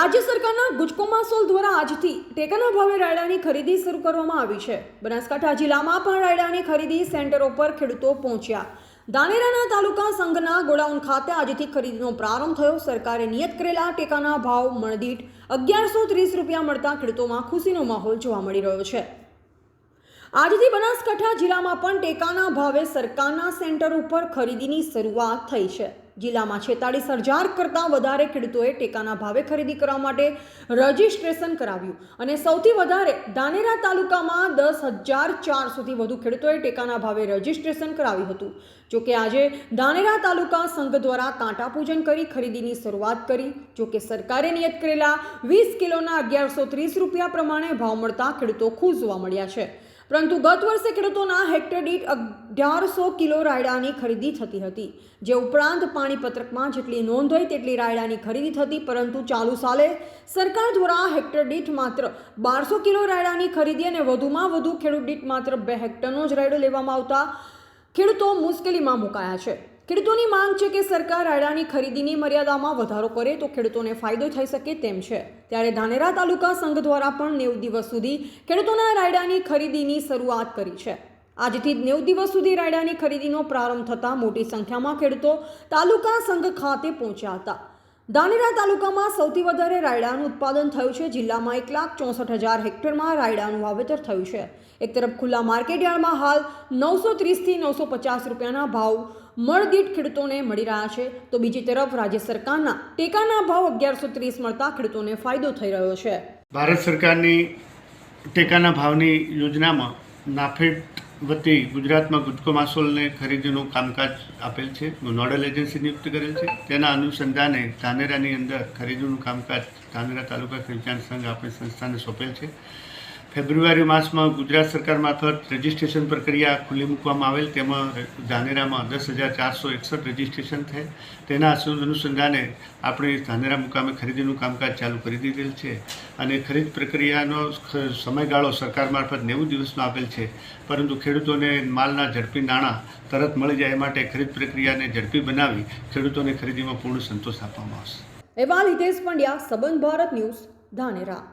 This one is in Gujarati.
રાજ્ય સરકારના ગુજકોમાસોલ દ્વારા આજથી ટેકાના ભાવે રાયડાની ખરીદી શરૂ કરવામાં આવી છે. બનાસકાંઠા જિલ્લામાં પણ રાયડાની ખરીદી સેન્ટરો પર ખેડૂતો પહોંચ્યા. ધાનેરાના તાલુકા સંઘના ગોડાઉન ખાતે આજથી ખરીદીનો પ્રારંભ થયો. સરકારે નિયત કરેલા ટેકાના ભાવ મણદીઠ અગિયારસો ત્રીસ રૂપિયા મળતા ખેડૂતોમાં ખુશીનો માહોલ જોવા મળી રહ્યો છે. આજથી બનાસકાંઠા જિલ્લામાં પણ ટેકાના ભાવે સરકારના સેન્ટર ઉપર ખરીદીની શરૂઆત થઈ છે. જિલ્લામાં છેતાળીસ હજાર કરતાં વધારે ખેડૂતોએ ટેકાના ભાવે ખરીદી કરવા માટે રજીસ્ટ્રેશન કરાવ્યું અને સૌથી વધારે ધાનેરા તાલુકામાં દસ હજાર ચારસોથી વધુ ખેડૂતોએ ટેકાના ભાવે રજીસ્ટ્રેશન કરાવ્યું હતું. જોકે આજે ધાનેરા તાલુકા સંઘ દ્વારા કાંટા પૂજન કરી ખરીદીની શરૂઆત કરી. જોકે સરકારે નિયત કરેલા વીસ કિલોના અગિયારસો ત્રીસ રૂપિયા પ્રમાણે ભાવ મળતા ખેડૂતો ખુશ જોવા મળ્યા છે. પરંતુ ગત વર્ષે ખેડૂતોના હેક્ટર દીઠ અઢારસો કિલો રાયડાની ખરીદી થતી હતી, જે ઉપરાંત પાણીપત્રકમાં જેટલી નોંધ હોય તેટલી રાયડાની ખરીદી થતી, પરંતુ ચાલુ સાલે સરકાર દ્વારા હેક્ટર દીઠ માત્ર બારસો કિલો રાયડાની ખરીદી અને વધુમાં વધુ ખેડૂત દીઠ માત્ર બે હેક્ટરનો જ રાયડો લેવામાં આવતા ખેડૂતો મુશ્કેલીમાં મુકાયા છે. ખેડૂતોની માંગ છે કે સરકાર રાયડાની ખરીદીની મર્યાદામાં વધારો કરે તો ખેડૂતોને ફાયદો થઈ શકે તેમ છે. ત્યારે ધાનેરા તાલુકા સંઘ દ્વારા પણ નેવું દિવસ સુધી ખેડૂતોના રાયડાની ખરીદીની શરૂઆત કરી છે. આજથી નેવ દિવસ સુધી રાયડાની ખરીદીનો પ્રારંભ થતાં મોટી સંખ્યામાં ખેડૂતો તાલુકા સંઘ ખાતે પહોંચ્યા હતા. ધાનેરા તાલુકામાં સૌથી વધારે રાયડાનું ઉત્પાદન થયું છે. જિલ્લામાં એક લાખ ચોસઠ હજાર હેક્ટરમાં રાયડાનું વાવેતર થયું છે. એક તરફ ખુલ્લા માર્કેટયાર્ડમાં હાલ નવસો ત્રીસથી નવસો પચાસ રૂપિયાના ભાવ મળદીઠ ખેડૂતોને મળી રહ્યા છે. તો બીજી તરફ રાજ્ય સરકારના ટેકાના ભાવ અગિયારસો ત્રીસ મળતા ખેડૂતોને ફાયદો થઈ રહ્યો છે. ભારત સરકારની ટેકાના ભાવની યોજનામાં નાફેડ વતી ગુજરાતમાં ગુજકો માસોલને ખરીદીનું કામકાજ આપેલ છે, નોડલ એજન્સી નિયુક્ત કરેલ છે. તેના અનુસંધાને ધાનેરાની અંદર ખરીદીનું કામકાજ ધાનેરા તાલુકા ખેંચાણ સંઘ આપણી સંસ્થાને સોંપેલ છે. ફેબ્રુઆરી માસમાં ગુજરાત સરકાર મારફત રજિસ્ટ્રેશન પ્રક્રિયા ખુલ્લી મૂકવામાં આવેલ. તેમાં ધાનેરામાં દસ હજાર ચારસો એકસઠ રજિસ્ટ્રેશન થાય તેના અનુસંધાને આપણે ધાનેરા મુકામે ખરીદીનું કામકાજ ચાલુ કરી દીધેલ છે અને ખરીદ પ્રક્રિયાનો સમયગાળો સરકાર મારફત નેવું દિવસનો આપેલ છે. પરંતુ ખેડૂતોને માલના ઝડપી નાણાં તરત મળી જાય માટે ખરીદ પ્રક્રિયાને ઝડપી બનાવી ખેડૂતોને ખરીદીમાં પૂર્ણ સંતોષ આપવામાં આવશે. એવા હિતેશ પંડ્યા, સંબંધ ભારત ન્યૂઝ, ધાનેરા.